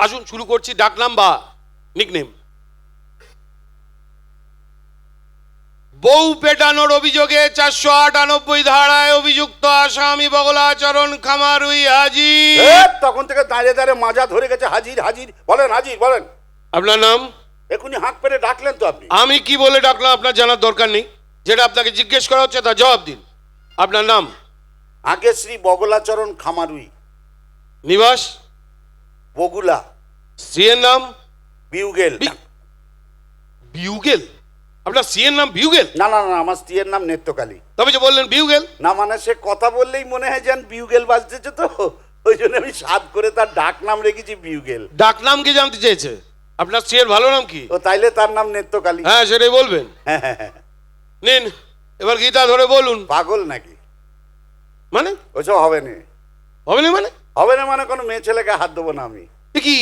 আসুন শুরু করছি ডাকনাম বা নিকনেম বউ পেটানোর অভিযোগে চারশো আটানব্বই ধারায় অভিযুক্ত আসামি বগলাচরণ খামারুই হাজি এ, তখন থেকে দাঁড়িয়ে দাঁড়িয়ে মাজা ধরে গেছে হাজির হাজির। বলেন হাজির বলেন। আপনার নাম? এখনই হাঁক পেরে ডাকলেন তো আপনি। আমি কি বলে ডাকলাম আপনার জানার দরকার নেই। যেটা আপনাকে জিজ্ঞেস করা হচ্ছে তার জবাব দিন। আপনার নাম? আগে শ্রী বগলাচরণ খামারুই। নিবাস? বগুলা সিএর নাম বিউগেল বিউগেল আপনার সিএর নাম বিউগেল না না না আমার স্ত্রীর নাম নেত্যকালী তবে যে বললেন বিউগেল না মানে সে কথা বললেই মনে হয় যেন বিউগেল বাজতেছে তো। ওই জন্য আমি সাদ করে তার ডাক নাম রেখেছি বিউগেল ডাক নাম কি জানতে চেয়েছে? আপনার সিএর ভালো নাম কি? ও তাইলে তার নাম নেত্যকালী হ্যাঁ সেটাই বলবেন। হ্যাঁ, হ্যাঁ, হ্যাঁ। নিন এবার গীতা ধরে বলুন। পাগল নাকি? মানে? ওসব হবে না। হবে না মানে? হবে না মানে কোনো মেয়ে ছেলেকে হাত দেবো না আমি। কি?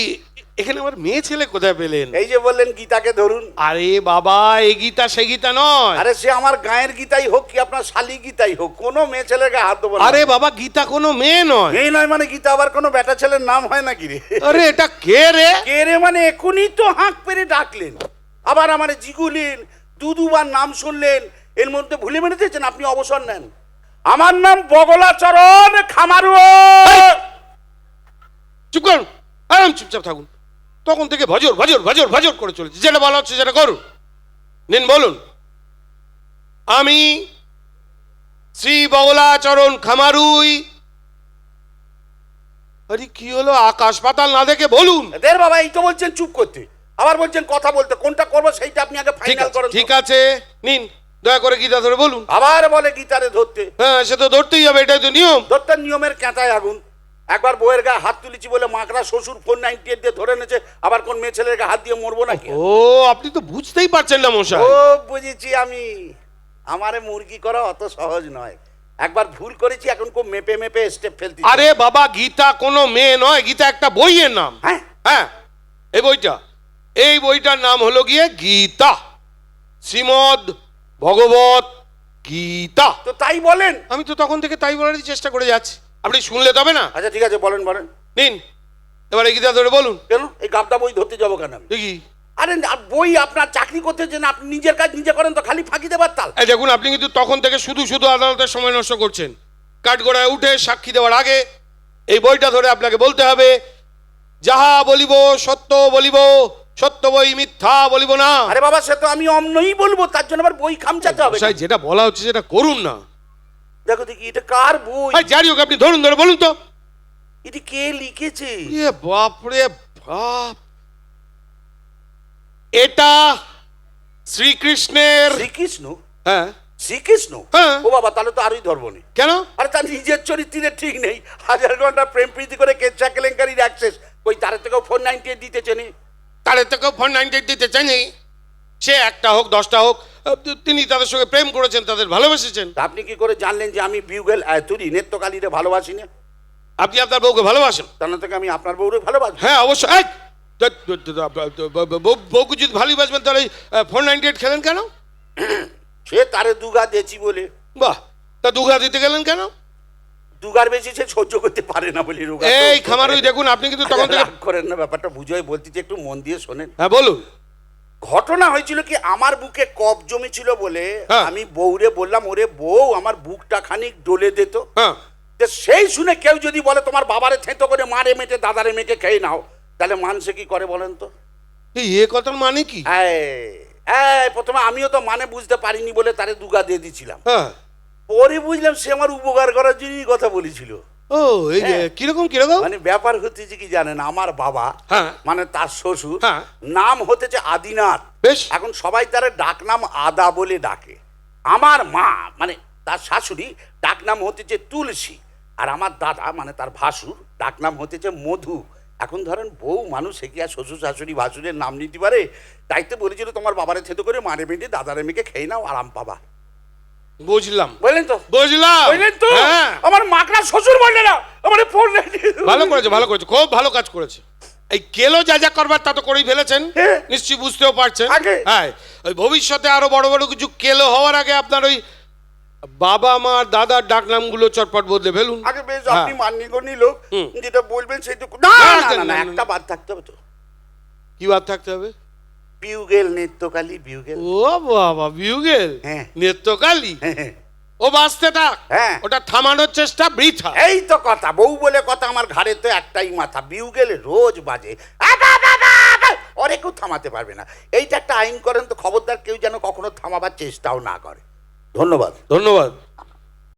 এখানে আবার মেয়ে ছেলে কোথায় পেলেন? এই যে বললেন গীতাকে ধরুন। আরে বাবা এ গীতা সে গীতা নয়। আরে সে আমার গায়ের গীতাই হোক কি আপনার শালি গীতাই হোক কোনো মেয়ে ছেলেকে হাত দেবো আরে বাবা গীতা কোনো মেয়ে নয়। মেয়ে নয় মানে গীতা আবার কোনো বেটা ছেলের নাম হয় নাকি রে? আরে এটা কে রে? কে রে মানে এখনই তো হাঁক পেরে ডাকলেন। আবার আমার জিগুলেন দু দুবার নাম শুনলেন এর মধ্যে ভুলে মেরে দিয়েছেন আপনি অবসর নেন। আমার নাম বগলাচরণ খামারু চুপ করুন আরাম চুপচাপ থাকুন। তখন থেকে ভজর ভজর ভজর ভজর করে চলেছে। যেটা বলা হচ্ছে সেটা করুন। নিন বলুন। আমি শ্রী বগলাচরণ খামারুই। আরে কি হলো? আকাশ পাতাল না দেখে বলুন। দের বাবা এই তো বলছেন চুপ করতে। আবার বলছেন কথা বলতে। কোনটা করব সেইটা আপনি আগে ফাইনাল করেন ঠিক আছে। নিন দয়া করে গীতা ধরে বলুন। আবার বলে গীতারে ধরতে। হ্যাঁ সে তো ধরতেই হবে এটাই তো নিয়ম। ধরতে নিয়মের ক্যাঁটায় আগুন। একবার বইয়ের গায়ে হাত তুলেছি বলে মাকড়া শ্বশুর ফোর নাইনটি এইট দিয়ে ধরে এনেছে আবার কোন মেয়ে ছেলের গায়ে হাত দিয়ে মরবো নাকি? ও আপনি তো বুঝতেই পারছেন না মশাই। ও বুঝেছি আমি। আমারে মুরগি করা অত সহজ নয়। একবার ভুল করেছি এখন কো মেপে মেপে স্টেপ ফেলতে আরে বাবা গীতা কোনো মেয়ে নয় গীতা একটা বইয়ের নাম। হ্যাঁ? হ্যাঁ এই বইটা। এই বইটার নাম হলো গিয়ে গীতা। শ্রীমদ ভগবত গীতা। তো তাই বলেন। আমি তো তখন থেকে তাই বলারই চেষ্টা করে যাচ্ছি। আপনি শুনলে তবে না? আচ্ছা ঠিক আছে বলেন বলেন। নিন। এবারে গীতা ধরে বলুন। কেন এই গাবদা বই ধরতে যাব কেন আমি? দেখি। আরে বই আপনার চাকরি করতে যে আপনি নিজের কাজ নিজে করেন তো খালি ফাঁকি দেবার তাল। এই দেখুন আপনি কিন্তু তখন থেকে শুধু শুধু আদালতের সময় নষ্ট করছেন। কাঠগোড়ায় উঠে সাক্ষী দেওয়ার আগে এই বইটা ধরে আপনাকে বলতে হবে যাহা বলিব সত্য বলিব সত্য বই মিথ্যা বলিব না। আরে বাবা সে তো আমি অমনই বলব তার জন্য আবার বই খামচাতে হবে। যেটা বলা হচ্ছে সেটা করুন না। দেখো দেখি এটা কার বই? আর যাই হোক আপনি ধরুন ধরে বলুন তো। এটি কে লিখেছে? এ বাপরে বাপ। এটা শ্রীকৃষ্ণের শ্রীকৃষ্ণ? হ্যাঁ। শ্রীকৃষ্ণ? হ্যাঁ। ও বাবা তাহলে তো আরোই ধরবো নি। কেন? আরে তার নিজের চরিত্রের ঠিক নেই। হাজার ঘণ্টা প্রেম প্রীতি করে কেচ্ছা কেলেঙ্কারির অ্যাক্সেস ওই তার থেকেও ফোর নাইনটি দিতে চেনে তাদের থেকেও ফোন নাইনটি দিতে চাইনি সে একটা হোক দশটা হোক তিনি তাদের সঙ্গে প্রেম করেছেন তাদের ভালোবেসেছেন। আপনি কি করে জানলেন যে আমি বিউগেল তুরি নেত্যকালীরে ভালোবাসি না আপনি আপনার বউকে ভালোবাসেন? তার থেকে আমি আপনার বউরে ভালোবাসি। হ্যাঁ অবশ্যই। বউকে যদি ভালোবাসবেন তাহলে ফোর নাইনটি এইট খেলেন কেন? সে তারে দুগা দেছি বলে। বাহ তা দুঘা দিতে গেলেন কেন? দুগার বেশি সে সহ্য করতে পারে না বলে রোগা এই খামারুই দেখুন আপনি কিন্তু তখন থেকে করেন না ব্যাপারটা বুঝোই বলতেছি একটু মন দিয়ে শোনেন। হ্যাঁ বলুন। ঘটনা হয়েছিল কি আমার বুকে কপ জমেছিল বলে হ্যাঁ। আমি বউরে বললাম ওরে বউ আমার বুকটা খানিক ডলে দিত হ্যাঁ। সেই শুনে কেউ যদি বলে তোমার বাবারে থেঁতো করে মারে মেটে দাদারে মেটে খেয়ে নাও তাহলে মানুষে কি করে বলেন তো? এ কথার মানে কি? প্রথমে আমিও তো মানে বুঝতে পারিনি বলে তারে দুগা দিয়ে দিছিলাম। হ্যাঁ। পরে বুঝলাম সে আমার উপকার করার জন্যই কথা বলেছিল। ও এই যে হ্যাঁ। কীরকম কীরকম? মানে ব্যাপার হতেছে কি জানেন আমার বাবা হ্যাঁ। মানে তার শ্বশুর হ্যাঁ। নাম হতেছে আদিনাথ। বেশ। এখন সবাই তার ডাকনাম আদা বলে ডাকে। আমার মা মানে তার শাশুড়ি ডাকনাম হতেছে তুলসী। আর আমার দাদা মানে তার ভাসুর ডাকনাম হতেছে মধু। এখন ধরেন বউ মানুষ সে কি আর শ্বশুর শাশুড়ি ভাসুরের নাম নিতে পারে? তাই তো বলেছিল তোমার বাবারে থেতো করে মারে মেটে দাদারে মেয়েকে খেয়ে নাও আরাম পাবা। বুঝলাম। বললেন তো। বুঝলাম। বললেন তো। হ্যাঁ। আমার মাকড়া শ্বশুর বললে না আমার ফোন ভালো করেছে ভালো করেছে খুব ভালো কাজ করেছে। এই কেলো যা যা করবার তা তো করেই ফেলেছেন হ্যাঁ। নিশ্চয়ই বুঝতেও পারছেন। হ্যাঁ ওই ভবিষ্যতে আরও বড় বড় কিছু কেলো হওয়ার আগে আপনার ওই বাবা মা দাদার ডাক নামগুলো চটপট বদলে ফেলুন। আগে বেশ হ্যাঁ। আপনি মান্যগণী লোক হুম। যেটা বলবেন না, না, না, না, একটা বাদ থাকতে হবে তো। কি বাদ থাকতে হবে? বিউগেল নৃত্যকালী বিউগেল। ও বাবা বিউগেল? হ্যাঁ। নৃত্যকালী? হ্যাঁ, ও বাঁচতে থাক। হ্যাঁ। ওটা থামানোর চেষ্টা বৃথা। এই তো কথা বউ বলে কথা আমার ঘাড়ে তো একটাই মাথা। বিউগেল রোজ বাজে। আ, বা, বা, বা, বা, ওরে কেউ থামাতে পারবে না। এইটা একটা আইন করেন তো খবরদার কেউ যেন কখনো থামাবার চেষ্টাও না করে। ধন্যবাদ। ধন্যবাদ।